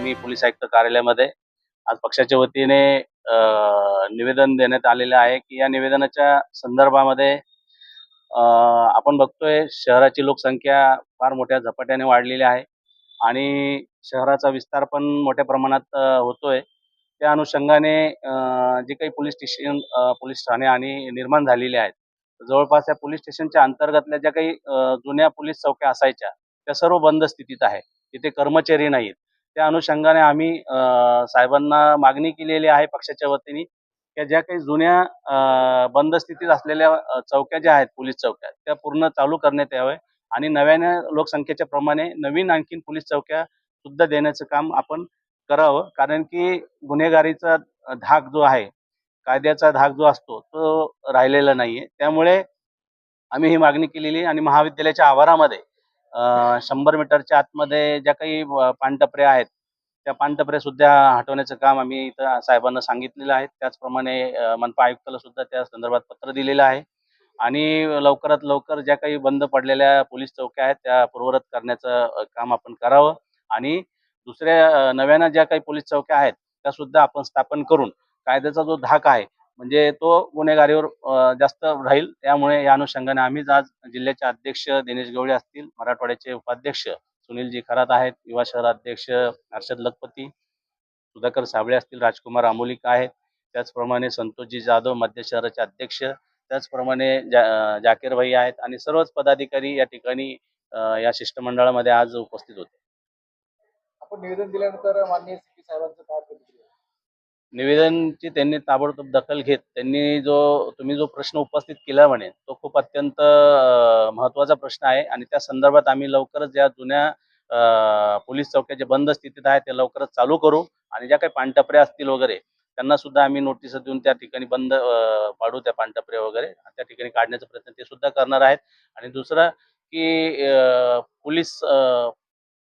आम्ही पोलीस आयुक्त कार्यालयामध्ये आज पक्षाच्या वतीने निवेदन देण्यात आलेलं आहे की या निवेदनाच्या संदर्भामध्ये अ, आपण बघतोय शहराची लोकसंख्या फार मोठ्या झपाट्याने वाढलेली आहे आणि शहराचा विस्तार पण मोठ्या प्रमाणात होतोय. त्या अनुषंगाने जे काही पोलीस स्टेशन पोलीस ठाणे आणि निर्माण झालेले आहेत जवळपास या पोलीस स्टेशनच्या अंतर्गतल्या ज्या काही जुन्या पोलीस चौक्या असायच्या त्या सर्व बंद स्थितीत आहे तिथे कर्मचारी नाहीत. त्या अनुषंगाने आम्ही साहेबांना मागणी केलेली आहे पक्षाच्या वतीने की ज्या काही जुन्या बंद स्थितीत असलेल्या चौक्या ज्या आहेत पोलीस चौक्या त्या पूर्ण चालू करण्यात याव्या आणि नव्याने लोकसंख्येच्या प्रमाणे नवीन आणखीन पोलीस चौक्या सुद्धा देण्याचं काम आपण करावं. कारण की गुन्हेगारीचा धाक जो आहे कायद्याचा धाक जो असतो तो राहिलेला नाहीये. त्यामुळे आम्ही ही मागणी केलेली आणि महाविद्यालयाच्या आवारामध्ये शंभर मीटरच्या आतमध्ये ज्या काही पानटपऱ्या आहेत त्या पानटपऱ्या सुद्धा हटवण्याचं काम आम्ही इथं साहेबांना सांगितलेलं आहे. त्याचप्रमाणे मनपा आयुक्ताला सुद्धा त्या संदर्भात पत्र दिलेलं आहे. आणि लवकरात लवकर ज्या काही बंद पडलेल्या पोलीस चौक्या आहेत त्या पूर्वरत करण्याचं काम आपण करावं. आणि दुसऱ्या नव्यानं ज्या काही पोलीस चौक्या आहेत त्या सुद्धा आपण स्थापन करून कायद्याचा जो धाक आहे म्हणजे तो गुन्हेगारीवर जास्त राहील. त्यामुळे या अनुषंगाने आम्हीच आज जिल्ह्याचे अध्यक्ष दिनेश गवळी असतील मराठवाड्याचे उपाध्यक्ष सुनीलजी खरात आहेत युवा शहराध्यक्ष हर्षद लखपती सुधाकर साबळे असतील राजकुमार आमोलिक आहेत. त्याचप्रमाणे संतोषजी जाधव मध्य शहराचे अध्यक्ष. त्याचप्रमाणे जा जाकीर भाई आहेत आणि सर्वच पदाधिकारी या ठिकाणी या शिष्टमंडळामध्ये आज उपस्थित होते. आपण निवेदन दिल्यानंतर माननीय साहेबांचं काय निवेदनची त्यांनी ताबडतोब दखल घेत त्यांनी जो तुम्ही जो प्रश्न उपस्थित केला म्हणे तो खूप अत्यंत महत्त्वाचा प्रश्न आहे आणि त्या संदर्भात आम्ही लवकरच या जुन्या पोलीस चौक्या जे बंद स्थितीत आहे त्या लवकरच चालू करू आणि ज्या काही पानटपऱ्या असतील वगैरे त्यांना सुद्धा आम्ही नोटीस देऊन त्या ठिकाणी बंद पाडू त्या पानटपऱ्या वगैरे त्या ठिकाणी काढण्याचा प्रयत्न ते सुद्धा करणार आहेत. आणि दुसरं की पोलीस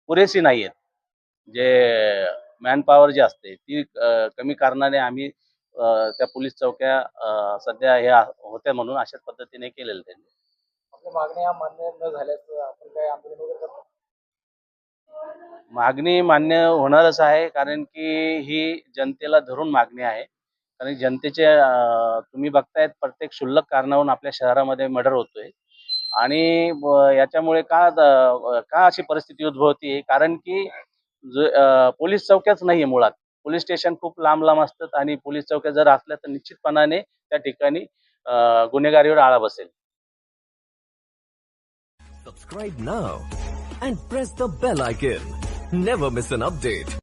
पुरेशी नाही आहेत जे मॅनपॉवर जी असते ती कमी कारणाने आम्ही त्या पोलीस चौक्या सध्या ह्या होत्या म्हणून अशाच पद्धतीने केलेलं त्यांनी. मागणी मान्य होणारच आहे कारण की ही जनतेला धरून मागणी आहे. कारण जनतेचे तुम्ही बघतायत प्रत्येक क्षुल्लक कारणावरून आपल्या शहरामध्ये मर्डर होतोय. आणि याच्यामुळे का का अशी परिस्थिती उद्भवते कारण की पोलीस चौक्याच नाहीये मुळात. पोलीस स्टेशन खूप लांब लांब असतात आणि पोलीस चौक्या जर असल्या तर निश्चितपणाने त्या ठिकाणी गुन्हेगारीवर आळा बसेल. Subscribe now and press the bell icon never miss an update